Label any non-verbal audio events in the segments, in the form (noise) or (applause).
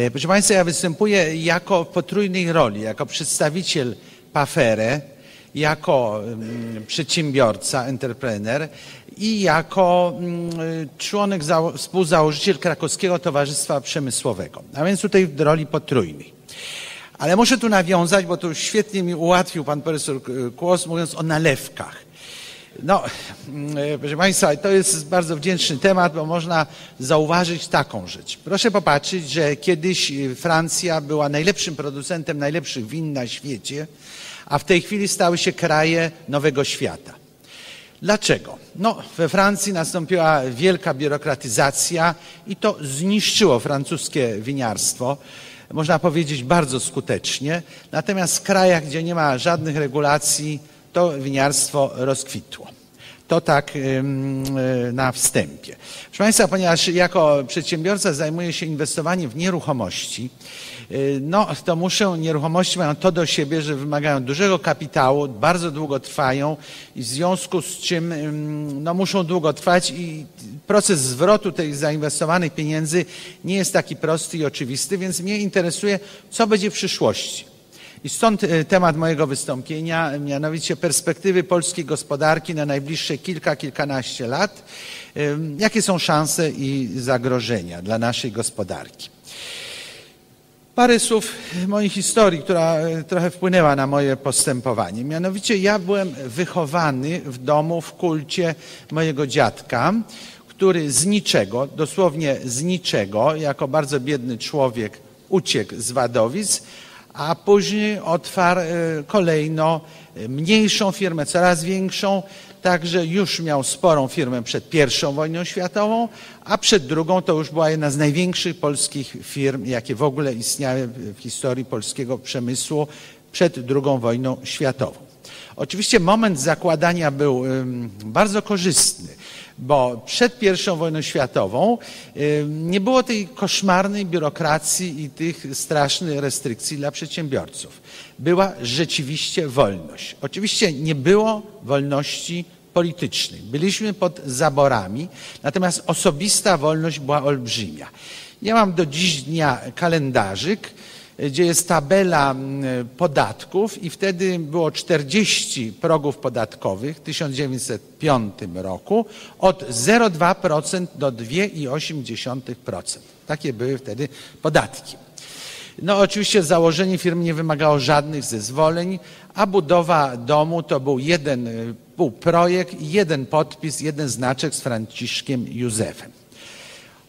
E, Proszę Państwa, ja występuję jako potrójnej roli, jako przedstawiciel Pafere, jako mm, przedsiębiorca, entreprener i jako mm, członek, zało- współzałożyciel Krakowskiego Towarzystwa Przemysłowego, a więc tutaj w roli potrójnej. Ale muszę tu nawiązać, bo tu świetnie mi ułatwił pan profesor Kłos, mówiąc o nalewkach. No, mm, proszę Państwa, to jest bardzo wdzięczny temat, bo można zauważyć taką rzecz. Proszę popatrzeć, że kiedyś y, Francja była najlepszym producentem najlepszych win na świecie, a w tej chwili stały się kraje nowego świata. Dlaczego? No, we Francji nastąpiła wielka biurokratyzacja i to zniszczyło francuskie winiarstwo. Można powiedzieć bardzo skutecznie. Natomiast w krajach, gdzie nie ma żadnych regulacji, to winiarstwo rozkwitło. To tak y, na wstępie. Proszę Państwa, ponieważ jako przedsiębiorca zajmuję się inwestowaniem w nieruchomości, y, no to muszę, nieruchomości mają to do siebie, że wymagają dużego kapitału, bardzo długo trwają i w związku z czym ym, no, muszą długo trwać i proces zwrotu tych zainwestowanych pieniędzy nie jest taki prosty i oczywisty, więc mnie interesuje, co będzie w przyszłości. I stąd e, temat mojego wystąpienia, mianowicie perspektywy polskiej gospodarki na najbliższe kilka, kilkanaście lat. Jakie są szanse i zagrożenia dla naszej gospodarki? Parę słów mojej historii, która e, trochę wpłynęła na moje postępowanie. Mianowicie ja byłem wychowany w domu, w kulcie mojego dziadka, który z niczego, dosłownie z niczego, jako bardzo biedny człowiek uciekł z Wadowic, a później otwarł e, kolejno e, mniejszą firmę, coraz większą, także już miał sporą firmę przed I wojną światową, a przed drugą to już była jedna z największych polskich firm, jakie w ogóle istniały w historii polskiego przemysłu przed II wojną światową. Oczywiście moment zakładania był bardzo korzystny, bo przed I wojną światową nie było tej koszmarnej biurokracji i tych strasznych restrykcji dla przedsiębiorców. Była rzeczywiście wolność. Oczywiście nie było wolności politycznej. Byliśmy pod zaborami, natomiast osobista wolność była olbrzymia. Ja mam do dziś dnia kalendarzyk, gdzie jest tabela podatków i wtedy było 40 progów podatkowych w 1905 roku od 0,2% do 2,8%. Takie były wtedy podatki. No oczywiście założenie firmy nie wymagało żadnych zezwoleń, a budowa domu to był jeden y, był projekt, i jeden podpis, jeden znaczek z Franciszkiem Józefem.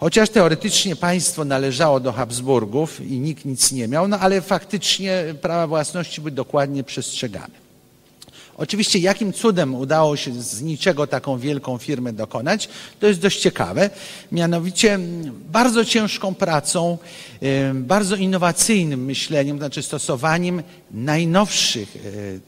Chociaż teoretycznie państwo należało do Habsburgów i nikt nic nie miał, no ale faktycznie prawa własności były dokładnie przestrzegane. Oczywiście jakim cudem udało się z niczego taką wielką firmę dokonać, to jest dość ciekawe. Mianowicie bardzo ciężką pracą, bardzo innowacyjnym myśleniem, znaczy stosowaniem najnowszych e,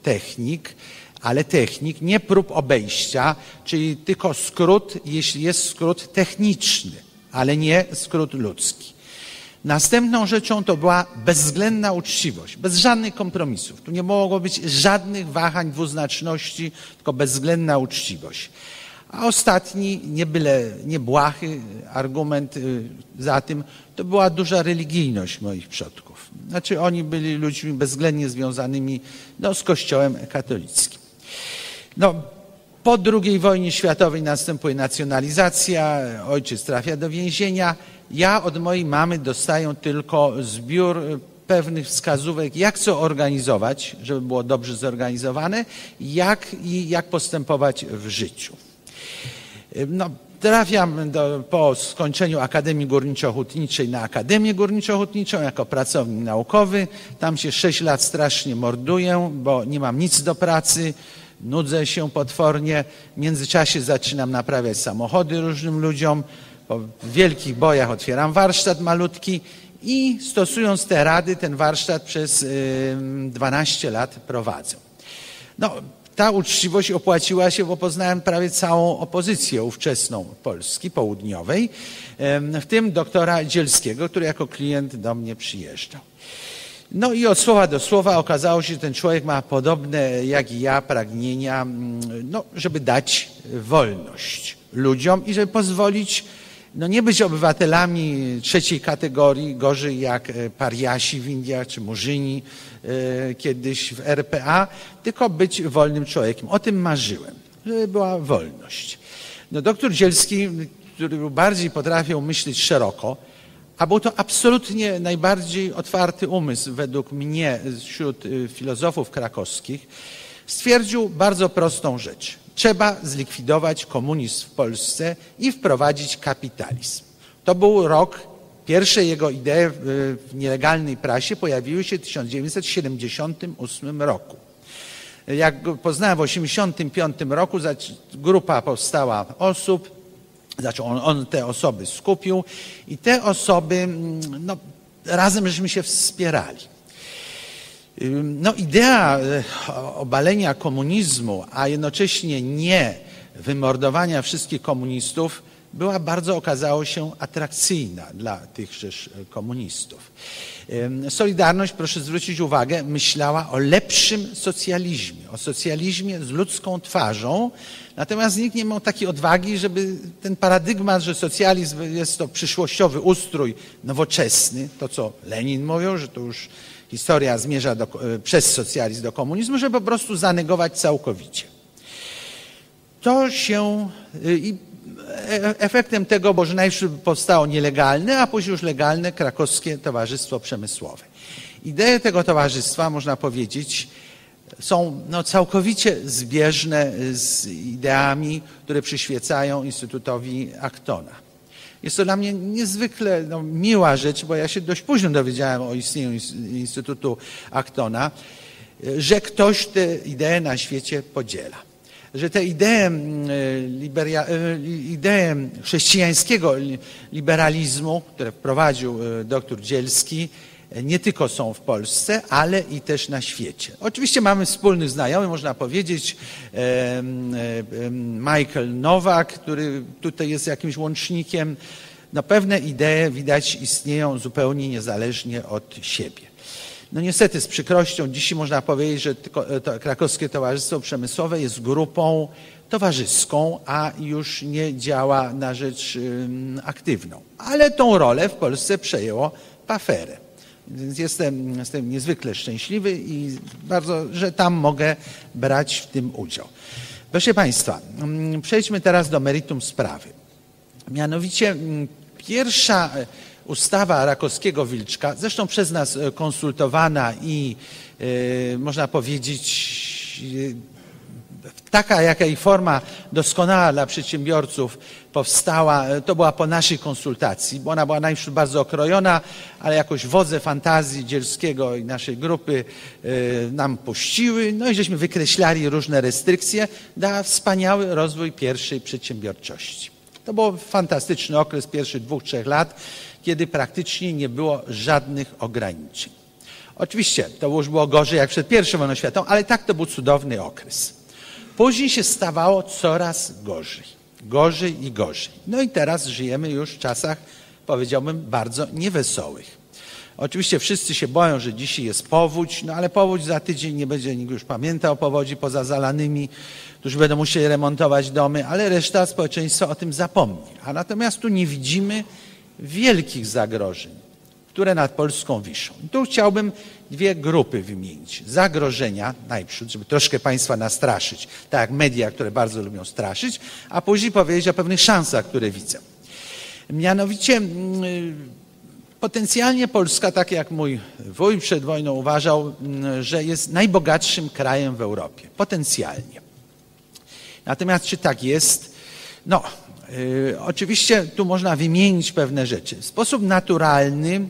technik, ale technik, nie prób obejścia, czyli tylko skrót, jeśli jest skrót techniczny, ale nie skrót ludzki. Następną rzeczą to była bezwzględna uczciwość, bez żadnych kompromisów. Tu nie mogło być żadnych wahań, dwuznaczności, tylko bezwzględna uczciwość. A ostatni, nie byle, nie błahy argument y, za tym, to była duża religijność moich przodków. Znaczy oni byli ludźmi bezwzględnie związanymi no, z kościołem katolickim. No, po II wojnie światowej następuje nacjonalizacja, ojciec trafia do więzienia. Ja od mojej mamy dostaję tylko zbiór pewnych wskazówek, jak co organizować, żeby było dobrze zorganizowane, jak i jak postępować w życiu. No, trafiam do, po skończeniu Akademii Górniczo-Hutniczej na Akademię Górniczo-Hutniczą jako pracownik naukowy. Tam się sześć lat strasznie morduję, bo nie mam nic do pracy, nudzę się potwornie. W międzyczasie zaczynam naprawiać samochody różnym ludziom. Po wielkich bojach otwieram warsztat malutki i stosując te rady, ten warsztat przez y, 12 lat prowadzę. No, ta uczciwość opłaciła się, bo poznałem prawie całą opozycję ówczesną Polski Południowej, w tym doktora Dzielskiego, który jako klient do mnie przyjeżdżał. No i od słowa do słowa okazało się, że ten człowiek ma podobne jak i ja pragnienia, mm, no, żeby dać wolność ludziom i żeby pozwolić no nie być obywatelami trzeciej kategorii, gorzej jak e, pariasi w Indiach czy murzyni e, kiedyś w RPA, tylko być wolnym człowiekiem. O tym marzyłem, żeby była wolność. No doktor Dzielski, który bardziej potrafił myśleć szeroko, a był to absolutnie najbardziej otwarty umysł według mnie wśród y, filozofów krakowskich, stwierdził bardzo prostą rzecz. Trzeba zlikwidować komunizm w Polsce i wprowadzić kapitalizm. To był rok, pierwsze jego idee w nielegalnej prasie pojawiły się w 1978 roku. Jak poznałem w 1985 roku, grupa powstała osób, znaczy on, on, te osoby skupił i te osoby, mm, no, razem żeśmy się wspierali. No, idea e, obalenia komunizmu, a jednocześnie nie wymordowania wszystkich komunistów, była bardzo, okazało się, atrakcyjna dla tychże komunistów. Solidarność, proszę zwrócić uwagę, myślała o lepszym socjalizmie, o socjalizmie z ludzką twarzą, natomiast nikt nie miał takiej odwagi, żeby ten paradygmat, że socjalizm jest to przyszłościowy ustrój nowoczesny, to co Lenin mówił, że to już historia zmierza do, e, przez socjalizm do komunizmu, żeby po prostu zanegować całkowicie. To się e, i E, efektem tego, bo najpierw powstało nielegalne, a później już legalne krakowskie Towarzystwo Przemysłowe. Idee tego towarzystwa, można powiedzieć, są no, całkowicie zbieżne z ideami, które przyświecają Instytutowi Actona. Jest to dla mnie niezwykle no, miła rzecz, bo ja się dość późno dowiedziałem o istnieniu Instytutu Actona, że ktoś te idee na świecie podziela że te idee, mm, liberia, e, idee chrześcijańskiego liberalizmu, które wprowadził e, dr Dzielski, e, nie tylko są w Polsce, ale i też na świecie. Oczywiście mamy wspólnych znajomych, można powiedzieć, Michael Nowak, który tutaj jest jakimś łącznikiem. No pewne idee widać istnieją zupełnie niezależnie od siebie. No niestety z przykrością dzisiaj można powiedzieć, że to Krakowskie Towarzystwo Przemysłowe jest grupą towarzyską, a już nie działa na rzecz aktywną. Ale tą rolę w Polsce przejęło Paferę. Więc jestem, jestem niezwykle szczęśliwy i bardzo, że tam mogę brać w tym udział. Proszę Państwa, przejdźmy teraz do meritum sprawy. Mianowicie pierwsza ustawa Rakowskiego Wilczka, zresztą przez nas e, konsultowana i e, można powiedzieć e, taka, jaka i forma doskonała dla przedsiębiorców powstała, to była po naszej konsultacji, bo ona była najpierw bardzo okrojona, ale jakoś wodze fantazji Dzielskiego i naszej grupy nam puściły, no i żeśmy wykreślali różne restrykcje na wspaniały rozwój pierwszej przedsiębiorczości. To był fantastyczny okres pierwszych dwóch, trzech lat kiedy praktycznie nie było żadnych ograniczeń. Oczywiście to już było gorzej jak przed pierwszą wojną światową, ale tak to był cudowny okres. Później się stawało coraz gorzej. Gorzej i gorzej. No i teraz żyjemy już w czasach, powiedziałbym, bardzo niewesołych. Oczywiście wszyscy się boją, że dzisiaj jest powódź, no ale powódź za tydzień nie będzie nikt już pamiętał o powodzi poza zalanymi, którzy będą musieli remontować domy, ale reszta społeczeństwa o tym zapomni. A natomiast tu nie widzimy wielkich zagrożeń, które nad Polską wiszą. Tu chciałbym dwie grupy wymienić. Zagrożenia najprzód, żeby troszkę Państwa nastraszyć, tak jak media, które bardzo lubią straszyć, a później powiedzieć o pewnych szansach, które widzę. Mianowicie mm, potencjalnie Polska, tak jak mój wuj przed wojną uważał, mm, że jest najbogatszym krajem w Europie. Potencjalnie. Natomiast czy tak jest? No, Y, oczywiście tu można wymienić pewne rzeczy. W sposób naturalny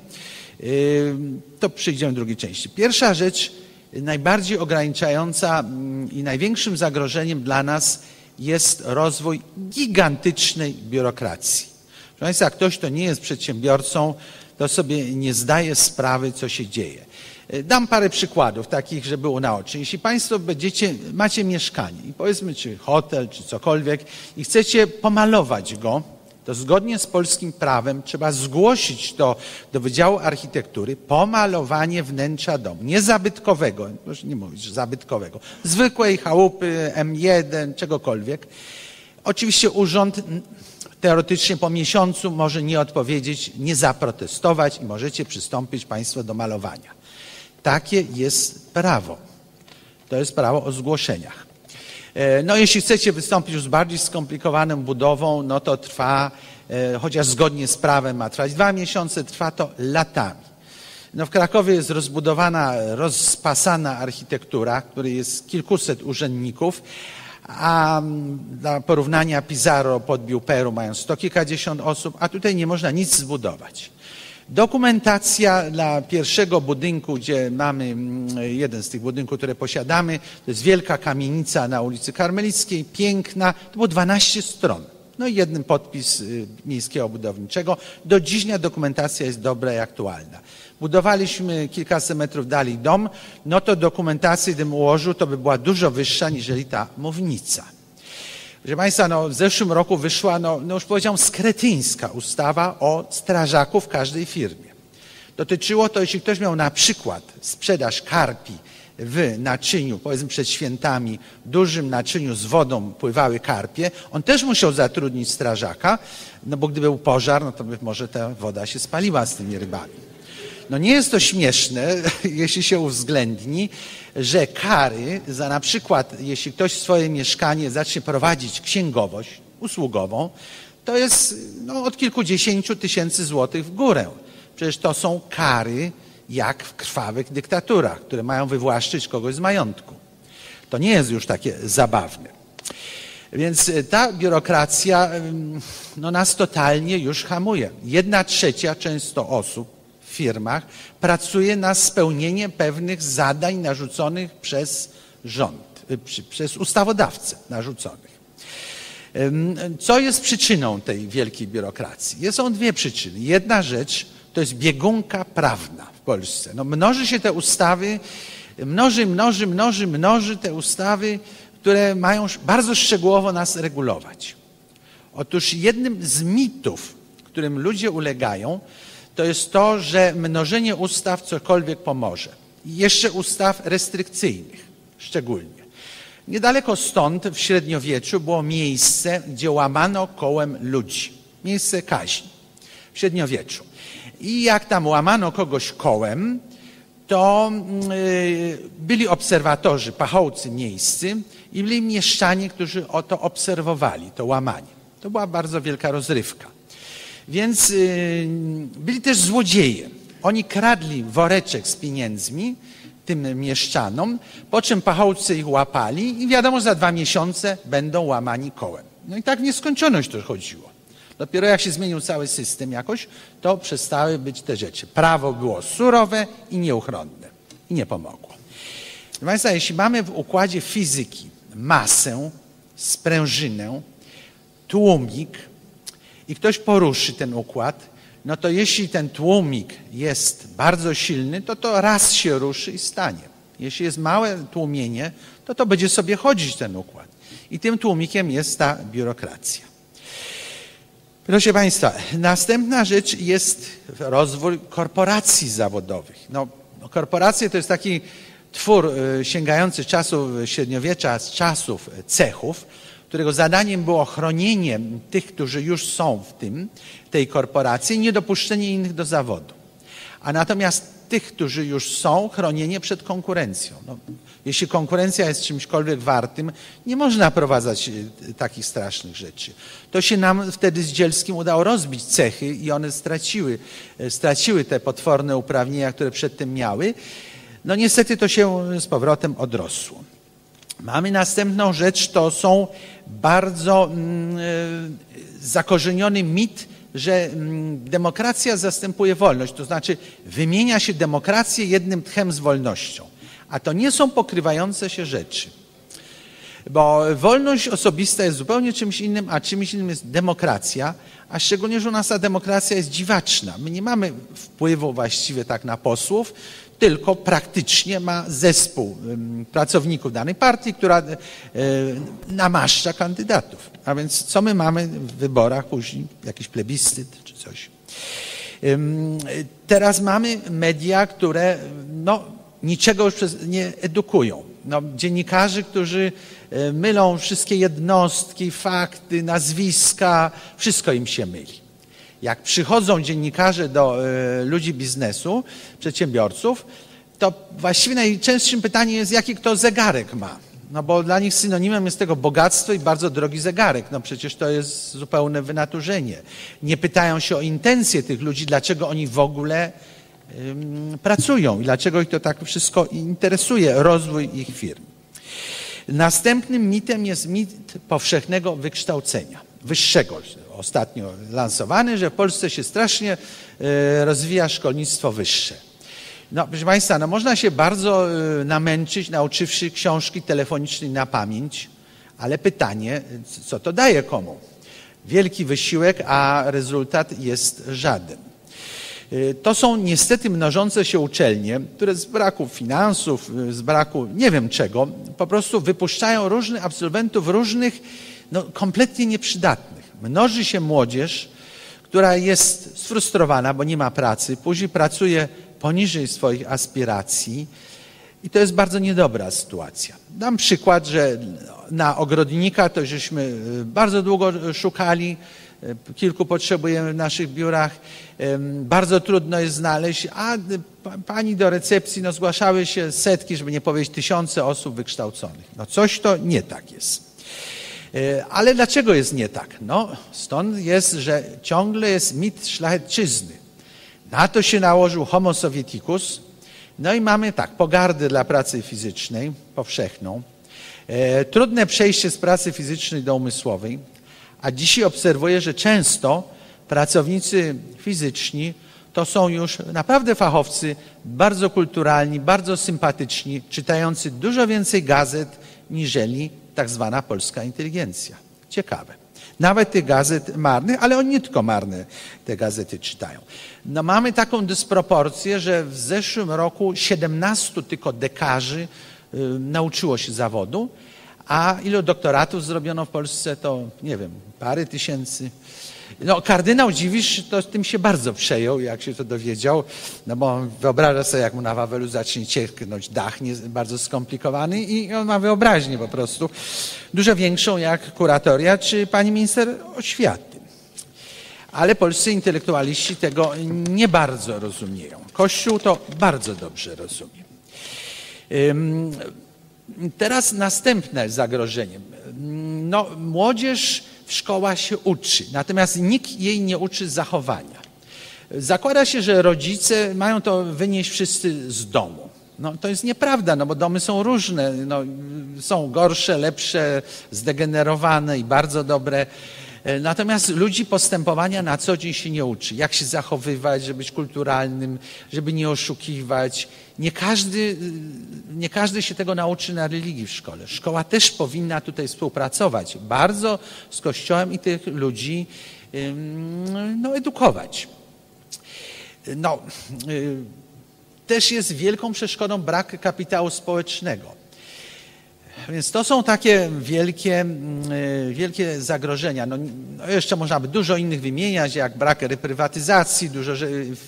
y, to przyjdziemy w drugiej części. Pierwsza rzecz, najbardziej ograniczająca mm, i największym zagrożeniem dla nas jest rozwój gigantycznej biurokracji. Proszę Państwa, ktoś, kto nie jest przedsiębiorcą, to sobie nie zdaje sprawy, co się dzieje. E, dam parę przykładów takich, żeby było naocznie. Jeśli Państwo będziecie, macie mieszkanie i powiedzmy, czy hotel, czy cokolwiek i chcecie pomalować go, to zgodnie z polskim prawem trzeba zgłosić to do Wydziału Architektury, pomalowanie wnętrza domu, nie zabytkowego, nie mówić, że zabytkowego, zwykłej chałupy, M1, czegokolwiek. Oczywiście urząd teoretycznie po miesiącu może nie odpowiedzieć, nie zaprotestować i możecie przystąpić Państwo do malowania. Takie jest prawo. To jest prawo o zgłoszeniach. E, no jeśli chcecie wystąpić już z bardziej skomplikowaną budową, no to trwa, e, chociaż zgodnie z prawem ma trwać dwa miesiące, trwa to latami. No w Krakowie jest rozbudowana, rozpasana architektura, której jest kilkuset urzędników, a mm, dla porównania Pizarro podbił Peru mając sto kilkadziesiąt osób, a tutaj nie można nic zbudować. Dokumentacja dla pierwszego budynku, gdzie mamy mm, jeden z tych budynków, które posiadamy, to jest wielka kamienica na ulicy Karmelickiej, piękna, to było 12 stron. No i jeden podpis y, miejskiego budowniczego. Do dziś dokumentacja jest dobra i aktualna. Budowaliśmy kilkaset metrów dalej dom, no to dokumentacja, gdybym ułożył, to by była dużo wyższa niż ta mównica. Proszę Państwa, no, w zeszłym roku wyszła, no, no już powiedziałem, skretyńska ustawa o strażaku w każdej firmie. Dotyczyło to, jeśli ktoś miał na przykład sprzedaż karpi w naczyniu, powiedzmy przed świętami, dużym naczyniu z wodą pływały karpie, on też musiał zatrudnić strażaka, no bo gdyby był pożar, no to by może ta woda się spaliła z tymi rybami. No nie jest to śmieszne, (laughs) jeśli się uwzględni, że kary za na przykład, jeśli ktoś swoje mieszkanie zacznie prowadzić księgowość usługową, to jest no, od kilkudziesięciu tysięcy złotych w górę. Przecież to są kary jak w krwawych dyktaturach, które mają wywłaszczyć kogoś z majątku. To nie jest już takie zabawne. Więc ta biurokracja no, nas totalnie już hamuje. Jedna trzecia często osób firmach pracuje na spełnienie pewnych zadań narzuconych przez rząd, y, przez ustawodawcę narzuconych. Co jest przyczyną tej wielkiej biurokracji? Są dwie przyczyny. Jedna rzecz to jest biegunka prawna w Polsce. No, mnoży się te ustawy, mnoży, mnoży, mnoży, mnoży te ustawy, które mają bardzo szczegółowo nas regulować. Otóż jednym z mitów, którym ludzie ulegają, to jest to, że mnożenie ustaw cokolwiek pomoże. Jeszcze ustaw restrykcyjnych szczególnie. Niedaleko stąd w średniowieczu było miejsce, gdzie łamano kołem ludzi. Miejsce kaźni w średniowieczu. I jak tam łamano kogoś kołem, to yy, byli obserwatorzy, pachołcy miejscy i byli mieszczanie, którzy o to obserwowali, to łamanie. To była bardzo wielka rozrywka. Więc y, byli też złodzieje. Oni kradli woreczek z pieniędzmi tym mieszczanom, po czym pachołcy ich łapali i wiadomo, za dwa miesiące będą łamani kołem. No i tak w nieskończoność to chodziło. Dopiero jak się zmienił cały system jakoś, to przestały być te rzeczy. Prawo było surowe i nieuchronne. I nie pomogło. Proszę Państwa, jeśli mamy w układzie fizyki masę, sprężynę, tłumik, i ktoś poruszy ten układ, no to jeśli ten tłumik jest bardzo silny, to to raz się ruszy i stanie. Jeśli jest małe tłumienie, to to będzie sobie chodzić ten układ. I tym tłumikiem jest ta biurokracja. Proszę Państwa, następna rzecz jest rozwój korporacji zawodowych. No, korporacje to jest taki twór y, sięgający czasów średniowiecza, z czasów cechów, którego zadaniem było chronienie tych, którzy już są w tym, tej korporacji, niedopuszczenie innych do zawodu. A natomiast tych, którzy już są, chronienie przed konkurencją. No, jeśli konkurencja jest czymśkolwiek wartym, nie można prowadzać y, takich strasznych rzeczy. To się nam wtedy z Dzielskim udało rozbić cechy i one straciły, y, straciły te potworne uprawnienia, które przedtem miały. No niestety to się z powrotem odrosło. Mamy następną rzecz, to są bardzo mm, e, zakorzeniony mit, że mm, demokracja zastępuje wolność, to znaczy wymienia się demokrację jednym tchem z wolnością. A to nie są pokrywające się rzeczy. Bo wolność osobista jest zupełnie czymś innym, a czymś innym jest demokracja, a szczególnie, że u nas ta demokracja jest dziwaczna. My nie mamy wpływu właściwie tak na posłów, tylko praktycznie ma zespół pracowników danej partii, która e, namaszcza kandydatów. A więc co my mamy w wyborach później? Jakiś plebiscyt czy coś. Teraz mamy media, które no, niczego już nie edukują. No, dziennikarzy, którzy e, mylą wszystkie jednostki, fakty, nazwiska, wszystko im się myli. Jak przychodzą dziennikarze do e, ludzi biznesu, przedsiębiorców, to właściwie najczęstszym pytaniem jest, jaki kto zegarek ma. No bo dla nich synonimem jest tego bogactwo i bardzo drogi zegarek. No przecież to jest zupełne wynaturzenie. Nie pytają się o intencje tych ludzi, dlaczego oni w ogóle ym, pracują i dlaczego ich to tak wszystko interesuje, rozwój ich firm. Następnym mitem jest mit powszechnego wykształcenia, wyższego, ostatnio lansowany, że w Polsce się strasznie y, rozwija szkolnictwo wyższe. No, proszę Państwa, no można się bardzo y, namęczyć, nauczywszy książki telefonicznej na pamięć, ale pytanie, co to daje komu? Wielki wysiłek, a rezultat jest żaden. Y, to są niestety mnożące się uczelnie, które z braku finansów, z braku nie wiem czego, po prostu wypuszczają różnych absolwentów różnych, no, kompletnie nieprzydatnych. Mnoży się młodzież, która jest sfrustrowana, bo nie ma pracy, później pracuje poniżej swoich aspiracji i to jest bardzo niedobra sytuacja. Dam przykład, że na ogrodnika to żeśmy y, bardzo długo szukali, y, kilku potrzebujemy w naszych biurach, bardzo trudno jest znaleźć, a pani do recepcji no, zgłaszały się setki, żeby nie powiedzieć tysiące osób wykształconych. No coś to nie tak jest. Y, ale dlaczego jest nie tak? No, stąd jest, że ciągle jest mit szlachetczyzny. Na to się nałożył homo sovieticus. No i mamy tak, pogardę dla pracy fizycznej, powszechną, e, trudne przejście z pracy fizycznej do umysłowej, a dzisiaj obserwuję, że często pracownicy fizyczni to są już naprawdę fachowcy, bardzo kulturalni, bardzo sympatyczni, czytający dużo więcej gazet niżeli tak zwana polska inteligencja. Ciekawe. Nawet tych gazet marnych, ale oni nie tylko marne te gazety czytają. No mamy taką dysproporcję, że w zeszłym roku 17 tylko dekarzy y, nauczyło się zawodu, a ilu doktoratów zrobiono w Polsce, to nie wiem, parę tysięcy. No, kardynał Dziwisz to tym się bardzo przejął, jak się to dowiedział, no bo wyobraża sobie, jak mu na Wawelu zacznie cieknąć dach, nie, bardzo skomplikowany i on ma wyobraźnię po prostu, dużo większą jak kuratoria czy pani minister oświaty. Ale polscy intelektualiści tego nie bardzo rozumieją. Kościół to bardzo dobrze rozumie. Teraz następne zagrożenie. No, młodzież w szkołach się uczy, natomiast nikt jej nie uczy zachowania. Zakłada się, że rodzice mają to wynieść wszyscy z domu. No, to jest nieprawda, no bo domy są różne, no, są gorsze, lepsze, zdegenerowane i bardzo dobre. E, natomiast ludzi postępowania na co dzień się nie uczy. Jak się zachowywać, żeby być kulturalnym, żeby nie oszukiwać. Nie każdy, y, nie każdy się tego nauczy na religii w szkole. Szkoła też powinna tutaj współpracować bardzo z Kościołem i tych ludzi no, edukować. No, y, też jest wielką przeszkodą brak kapitału społecznego. Więc to są takie wielkie, mm, y, wielkie zagrożenia. No, no, jeszcze można by dużo innych wymieniać, jak brak reprywatyzacji, dużo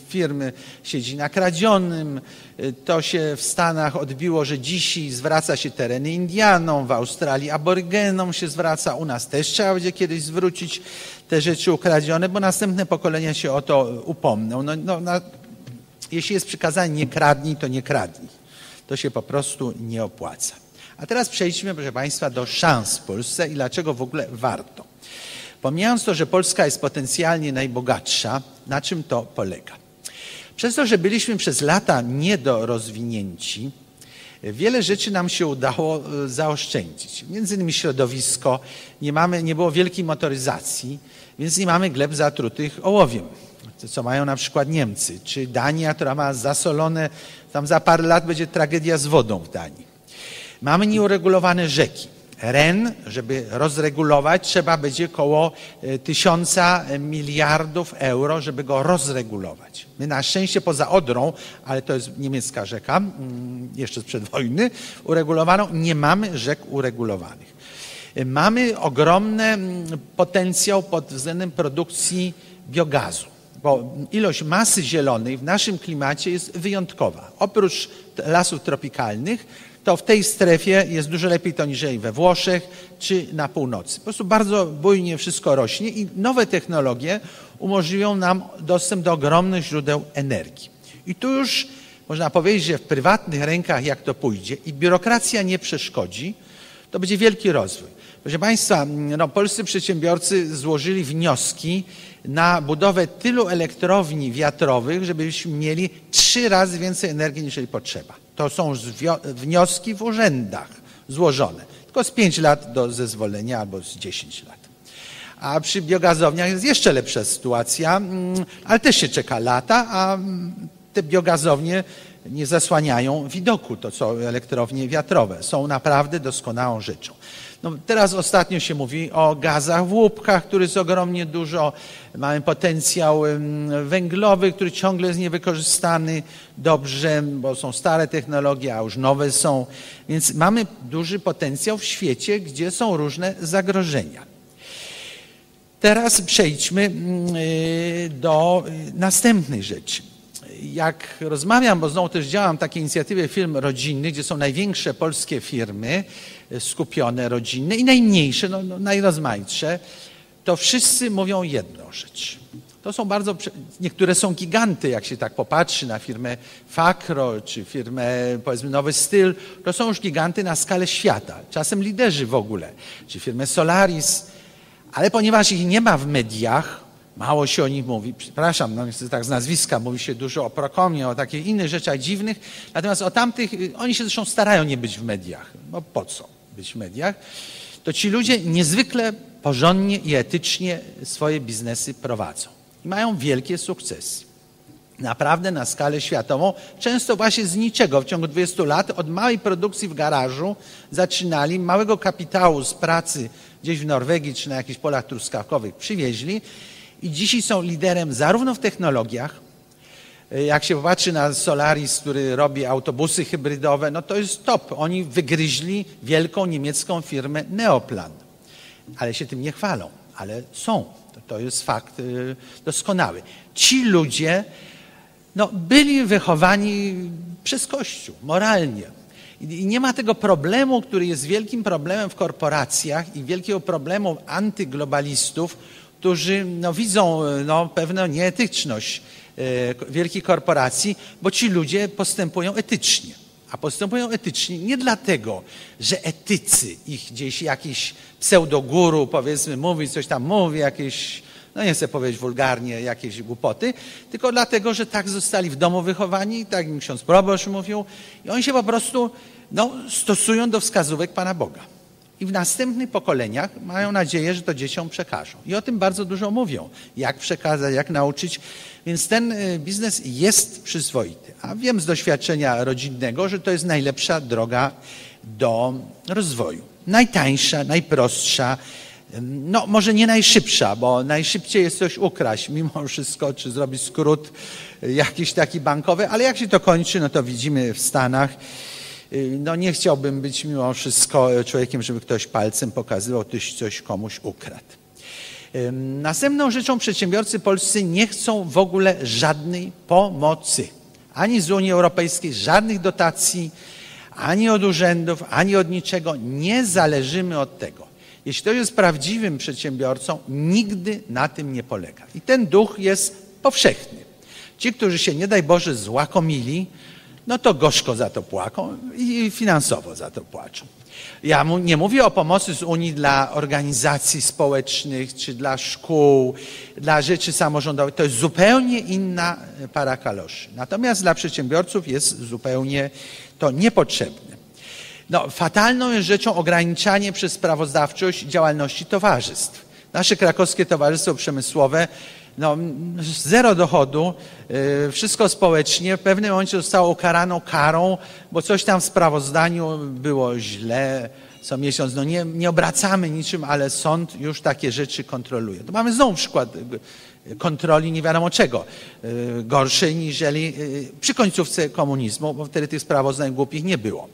firm siedzi na kradzionym. Y, to się w Stanach odbiło, że dzisiaj zwraca się tereny Indianom, w Australii aborygenom się zwraca, u nas też trzeba będzie kiedyś zwrócić te rzeczy ukradzione, bo następne pokolenia się o to upomną. No, no, na, jeśli jest przykazanie nie kradnij, to nie kradnij. To się po prostu nie opłaca. A teraz przejdźmy, proszę Państwa, do szans w Polsce i dlaczego w ogóle warto. Pomijając to, że Polska jest potencjalnie najbogatsza, na czym to polega? Przez to, że byliśmy przez lata niedorozwinięci, wiele rzeczy nam się udało e, zaoszczędzić. Między innymi środowisko, nie, mamy, nie było wielkiej motoryzacji, więc nie mamy gleb zatrutych ołowiem, co mają na przykład Niemcy, czy Dania, która ma zasolone, tam za parę lat będzie tragedia z wodą w Danii. Mamy nieuregulowane rzeki. REN, żeby rozregulować, trzeba będzie około e, tysiąca miliardów euro, żeby go rozregulować. My na szczęście poza Odrą, ale to jest niemiecka rzeka, mm, jeszcze sprzed wojny, uregulowaną, nie mamy rzek uregulowanych. E, mamy ogromny mm, potencjał pod względem produkcji biogazu bo ilość masy zielonej w naszym klimacie jest wyjątkowa. Oprócz lasów tropikalnych to w tej strefie jest dużo lepiej to niżeli we Włoszech czy na północy. Po prostu bardzo bujnie wszystko rośnie i nowe technologie umożliwią nam dostęp do ogromnych źródeł energii. I tu już można powiedzieć, że w prywatnych rękach jak to pójdzie i biurokracja nie przeszkodzi, to będzie wielki rozwój. Proszę Państwa, no, polscy przedsiębiorcy złożyli wnioski na budowę tylu elektrowni wiatrowych, żebyśmy mieli trzy razy więcej energii niż potrzeba. To są wnioski w urzędach złożone. Tylko z 5 lat do zezwolenia albo z 10 lat. A przy biogazowniach jest jeszcze lepsza sytuacja, mm, ale też się czeka lata, a te biogazownie nie zasłaniają widoku, to co elektrownie wiatrowe. Są naprawdę doskonałą rzeczą. No, teraz ostatnio się mówi o gazach w łupkach, który jest ogromnie dużo. Mamy potencjał węglowy, który ciągle jest niewykorzystany dobrze, bo są stare technologie, a już nowe są. Więc mamy duży potencjał w świecie, gdzie są różne zagrożenia. Teraz przejdźmy mm, y, do następnej rzeczy jak rozmawiam, bo znowu też działam w takiej inicjatywie firm rodzinnych, gdzie są największe polskie firmy skupione rodzinne i najmniejsze, no, no, najrozmaitsze, to wszyscy mówią jedną rzecz. To są bardzo, niektóre są giganty, jak się tak popatrzy na firmę Fakro, czy firmę, powiedzmy, Nowy Styl, to są już giganty na skalę świata, czasem liderzy w ogóle, czy firmę Solaris, ale ponieważ ich nie ma w mediach, Mało się o nich mówi. Przepraszam, no niestety tak z nazwiska mówi się dużo o Prokomie, o takich innych rzeczach dziwnych. Natomiast o tamtych, y, oni się zresztą starają nie być w mediach. No po co być mediach? To ci ludzie niezwykle porządnie i etycznie swoje biznesy prowadzą. I mają wielkie sukcesy. Naprawdę na skalę światową. Często właśnie z niczego. W ciągu 20 lat od małej produkcji w garażu zaczynali, małego kapitału z pracy gdzieś w Norwegii czy na jakichś polach truskawkowych przywieźli i dzisiaj są liderem zarówno w technologiach, jak się popatrzy na Solaris, który robi autobusy hybrydowe, no to jest top. Oni wygryźli wielką niemiecką firmę Neoplan. Ale się tym nie chwalą, ale są. To jest fakt e, doskonały. Ci ludzie no, byli wychowani przez Kościół, moralnie. I nie ma tego problemu, który jest wielkim problemem w korporacjach i wielkiego problemu antyglobalistów, którzy no, widzą no, pewną nieetyczność e, wielkich korporacji, bo ci ludzie postępują etycznie. A postępują etycznie nie dlatego, że etycy ich gdzieś jakiś pseudoguru, powiedzmy, mówi, coś tam mówi, jakieś, no nie chcę powiedzieć wulgarnie, jakieś głupoty, tylko dlatego, że tak zostali w domu wychowani, tak im ksiądz proboszcz mówił, i oni się po prostu no, stosują do wskazówek Pana Boga i w następnych pokoleniach mają nadzieję, że to dzieciom przekażą. I o tym bardzo dużo mówią, jak przekazać, jak nauczyć. Więc ten y, biznes jest przyzwoity. A wiem z doświadczenia rodzinnego, że to jest najlepsza droga do rozwoju. Najtańsza, najprostsza, no może nie najszybsza, bo najszybciej jest coś ukraść mimo wszystko, czy zrobić skrót jakiś taki bankowy, ale jak się to kończy, no to widzimy w Stanach. Y, no nie chciałbym być mimo wszystko człowiekiem, żeby ktoś palcem pokazywał, ktoś coś komuś ukradł. Następną rzeczą przedsiębiorcy polscy nie chcą w ogóle żadnej pomocy. Ani z Unii Europejskiej, żadnych dotacji, ani od urzędów, ani od niczego. Nie zależymy od tego. Jeśli ktoś jest prawdziwym przedsiębiorcą, nigdy na tym nie polega. I ten duch jest powszechny. Ci, którzy się, nie daj Boże, złakomili, no to gorzko za to płaką i finansowo za to płaczą. Ja nie mówię o pomocy z Unii dla organizacji społecznych, czy dla szkół, dla rzeczy samorządowych. To jest zupełnie inna para kaloszy. Natomiast dla przedsiębiorców jest zupełnie to niepotrzebne. No, fatalną jest rzeczą ograniczanie przez sprawozdawczość działalności towarzystw. Nasze krakowskie Towarzystwo Przemysłowe no, zero dochodu, y, wszystko społecznie, w pewnym momencie zostało ukarano karą, bo coś tam w sprawozdaniu było źle co miesiąc. No nie, nie obracamy niczym, ale sąd już takie rzeczy kontroluje. To mamy znowu przykład y, kontroli nie wiadomo czego, y, gorszej niżeli przy końcówce komunizmu, bo wtedy tych sprawozdań głupich nie było.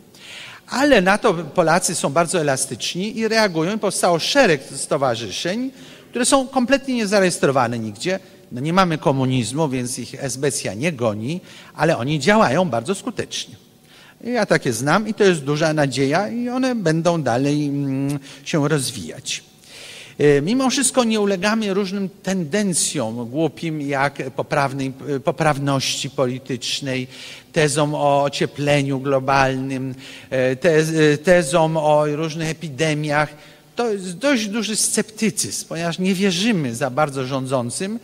Ale na to Polacy są bardzo elastyczni i reagują. Powstało szereg stowarzyszeń, które są kompletnie niezarejestrowane nigdzie. No nie mamy komunizmu, więc ich esbecja nie goni, ale oni działają bardzo skutecznie. Ja takie znam i to jest duża nadzieja i one będą dalej mm, się rozwijać. E, mimo wszystko nie ulegamy różnym tendencjom głupim, jak poprawnej, poprawności politycznej, tezom o ociepleniu globalnym, e, tez, tezom o różnych epidemiach. To jest dość duży sceptycyzm, ponieważ nie wierzymy za bardzo rządzącym.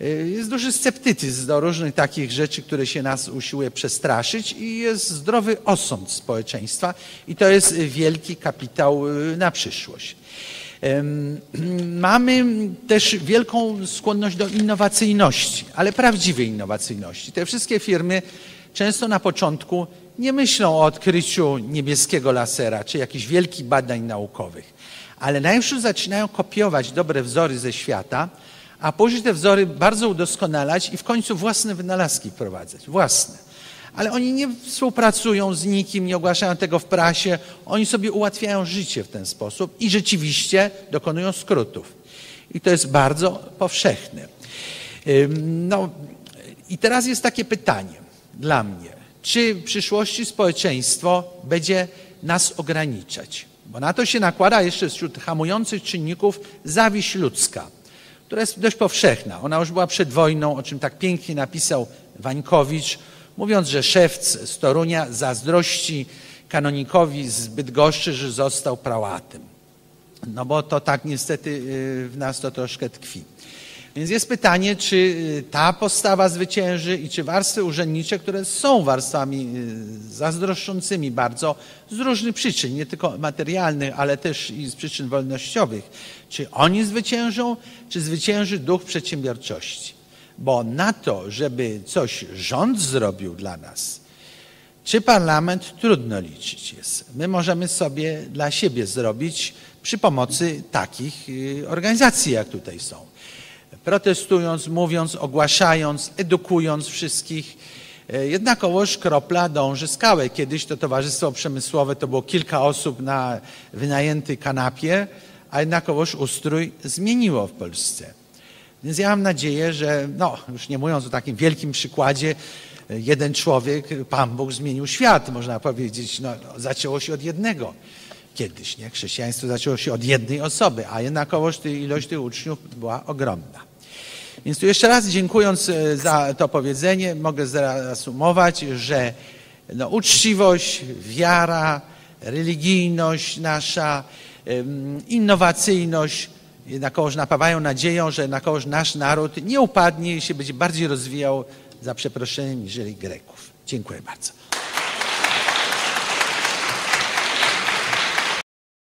E, jest duży sceptycyzm do różnych takich rzeczy, które się nas usiłuje przestraszyć i jest zdrowy osąd społeczeństwa i to jest wielki kapitał na przyszłość. (clears throat) Mamy też wielką skłonność do innowacyjności, ale prawdziwej innowacyjności. Te wszystkie firmy często na początku nie myślą o odkryciu niebieskiego lasera czy jakichś wielkich badań naukowych, ale najpierw zaczynają kopiować dobre wzory ze świata, a później te wzory bardzo udoskonalać i w końcu własne wynalazki wprowadzać. Własne ale oni nie współpracują z nikim, nie ogłaszają tego w prasie, oni sobie ułatwiają życie w ten sposób i rzeczywiście dokonują skrótów. I to jest bardzo powszechne. No, I teraz jest takie pytanie dla mnie. Czy w przyszłości społeczeństwo będzie nas ograniczać? Bo na to się nakłada jeszcze wśród hamujących czynników zawiść ludzka, która jest dość powszechna. Ona już była przed wojną, o czym tak pięknie napisał Wańkowicz, mówiąc, że szewc z Torunia zazdrości kanonikowi z Bydgoszczy, że został prałatem. No bo to tak niestety y, w nas to troszkę tkwi. Więc jest pytanie, czy y, ta postawa zwycięży i czy warstwy urzędnicze, które są warstwami y, zazdroszczącymi bardzo z różnych przyczyn, nie tylko materialnych, ale też i z przyczyn wolnościowych, czy oni zwyciężą, czy zwycięży duch przedsiębiorczości bo na to, żeby coś rząd zrobił dla nas, czy parlament, trudno liczyć jest. My możemy sobie dla siebie zrobić przy pomocy takich y, organizacji, jak tutaj są. Protestując, mówiąc, ogłaszając, edukując wszystkich. Y, jednakowoż kropla dąży skałę. Kiedyś to Towarzystwo Przemysłowe to było kilka osób na wynajętej kanapie, a jednakowoż ustrój zmieniło w Polsce. Więc ja mam nadzieję, że, no, już nie mówiąc o takim wielkim przykładzie, jeden człowiek, Pan Bóg zmienił świat, można powiedzieć. No, zaczęło się od jednego kiedyś, nie? Chrześcijaństwo zaczęło się od jednej osoby, a jednakowoż ilość tych uczniów była ogromna. Więc tu jeszcze raz dziękując e, za to powiedzenie, mogę zreasumować, że no, uczciwość, wiara, religijność nasza, innowacyjność, jednakowoż napawają nadzieją, że jednakowoż nasz naród nie upadnie i się będzie bardziej rozwijał za przeproszeniem niżeli Greków. Dziękuję bardzo.